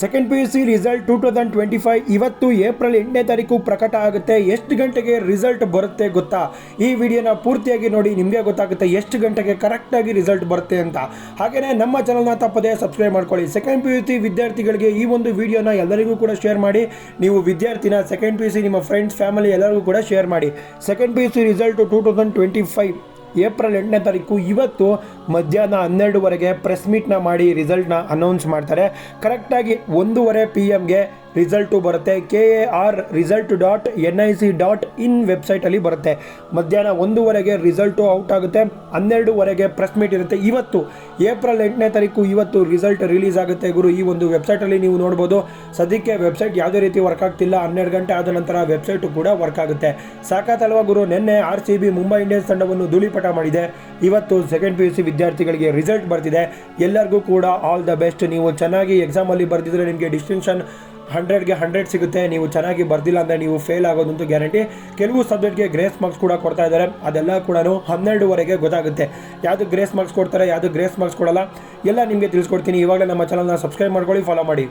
Second P U C result two thousand twenty five ಇವತ್ತು April ಎಂಟನೇ ತಾರೀಕು ಪ್ರಕಟ ಆಗುತ್ತೆ. ಎಷ್ಟು ಗಂಟೆಗೆ ರಿಸಲ್ಟ್ ಬರುತ್ತೆ ಗೊತ್ತಾ? ಈ ವಿಡಿಯೋನ ಪೂರ್ತಿಯಾಗಿ ನೋಡಿ, ನಿಮಗೆ ಗೊತ್ತಾಗುತ್ತೆ ಎಷ್ಟು ಗಂಟೆಗೆ ಕರೆಕ್ಟಾಗಿ ರಿಸಲ್ಟ್ ಬರುತ್ತೆ ಅಂತ. ಹಾಗೆಯೇ ನಮ್ಮ ಚಾನಲ್ನ ತಪ್ಪದೇ ಸಬ್ಸ್ಕ್ರೈಬ್ ಮಾಡ್ಕೊಳ್ಳಿ. ಸೆಕೆಂಡ್ ಪಿ ಯು ಸಿ ವಿದ್ಯಾರ್ಥಿಗಳಿಗೆ ಈ ಒಂದು ವಿಡಿಯೋನ ಎಲ್ಲರಿಗೂ ಕೂಡ ಶೇರ್ ಮಾಡಿ. ನೀವು ವಿದ್ಯಾರ್ಥಿನ ಸೆಕೆಂಡ್ ಪಿ ಯು ಸಿ ನಿಮ್ಮ ಫ್ರೆಂಡ್ಸ್ ಫ್ಯಾಮಿಲಿ ಎಲ್ಲರಿಗೂ ಕೂಡ ಶೇರ್ ಮಾಡಿ. Second P U C result two thousand twenty five April ಎಂಟನೇ ತಾರೀಕು ಇವತ್ತು ಮಧ್ಯಾಹ್ನ ಹನ್ನೆರಡುವರೆಗೆ ಪ್ರೆಸ್ ಮೀಟ್ನ ಮಾಡಿ ರಿಸಲ್ಟ್ನ ಅನೌನ್ಸ್ ಮಾಡ್ತಾರೆ. ಕರೆಕ್ಟಾಗಿ ಒಂದೂವರೆ ಪಿ ಎಮ್ಗೆ ರಿಸಲ್ಟು ಬರುತ್ತೆ. K A R result dot N I C dot in ವೆಬ್ಸೈಟಲ್ಲಿ ಬರುತ್ತೆ. ಮಧ್ಯಾಹ್ನ ಒಂದೂವರೆಗೆ ರಿಸಲ್ಟು ಔಟ್ ಆಗುತ್ತೆ. ಹನ್ನೆರಡುವರೆಗೆ ಪ್ರೆಸ್ ಮೀಟ್ ಇರುತ್ತೆ. ಇವತ್ತು ಏಪ್ರಿಲ್ ಎಂಟನೇ ತಾರೀಕು ಇವತ್ತು ರಿಸಲ್ಟ್ ರಿಲೀಸ್ ಆಗುತ್ತೆ ಗುರು. ಈ ಒಂದು ವೆಬ್ಸೈಟಲ್ಲಿ ನೀವು ನೋಡ್ಬೋದು. ಸದ್ಯಕ್ಕೆ ವೆಬ್ಸೈಟ್ ಯಾವುದೇ ರೀತಿ ವರ್ಕ್ ಆಗ್ತಿಲ್ಲ. ಹನ್ನೆರಡು ಗಂಟೆ ಆದ ನಂತರ ವೆಬ್ಸೈಟು ಕೂಡ ವರ್ಕ್ ಆಗುತ್ತೆ. ಸಾಕಾತಲ್ವಾ ಗುರು? ನಿನ್ನೆ R C B Mumbai Indians ತಂಡವನ್ನು ಧೂಳಿಪಟ ಮಾಡಿದೆ. ಇವತ್ತು ಸೆಕೆಂಡ್ ಪಿ ಯು ಸಿ ವಿದ್ಯಾರ್ಥಿಗಳಿಗೆ ರಿಸಲ್ಟ್ ಬರ್ತಿದೆ. ಎಲ್ಲರಿಗೂ ಕೂಡ ಆಲ್ ದ ಬೆಸ್ಟ್. ನೀವು ಚೆನ್ನಾಗಿ ಎಕ್ಸಾಮಲ್ಲಿ ಬರೆದಿದ್ರೆ ನಿಮಗೆ ಡಿಸ್ಟಿಂಕ್ಷನ್ ಹಂಡ್ರೆಡ್ಗೆ ಹಂಡ್ರೆಡ್ ಸಿಗುತ್ತೆ. ನೀವು ಚೆನ್ನಾಗಿ ಬರ್ದಿಲ್ಲ ಅಂದರೆ ನೀವು ಫೇಲ್ ಆಗೋದಂತೂ ಗ್ಯಾರಂಟಿ ಕೆಲವು ಸಬ್ಜೆಕ್ಟ್ಗೆ ಗ್ರೇಸ್ ಮಾರ್ಕ್ಸ್ ಕೂಡ ಕೊಡ್ತಾ ಇದ್ದಾರೆ. ಅದೆಲ್ಲ ಕೂಡ ಹನ್ನೆರಡುವರೆಗೆ ಗೊತ್ತಾಗುತ್ತೆ. ಯಾವುದು ಗ್ರೇಸ್ ಮಾರ್ಕ್ಸ್ ಕೊಡ್ತಾರೆ, ಯಾವುದು ಗ್ರೇಸ್ ಮಾರ್ಕ್ಸ್ ಕೊಡಲ್ಲ, ಎಲ್ಲ ನಿಮಗೆ ತಿಳಿಸ್ಕೊಡ್ತೀನಿ. ಇವಾಗಲೇ ನಮ್ಮ ಚಾನಲ್ನ ಸಬ್ಸ್ಕ್ರೈಬ್ ಮಾಡ್ಕೊಳ್ಳಿ ಫಾಲೋ ಮಾಡಿ.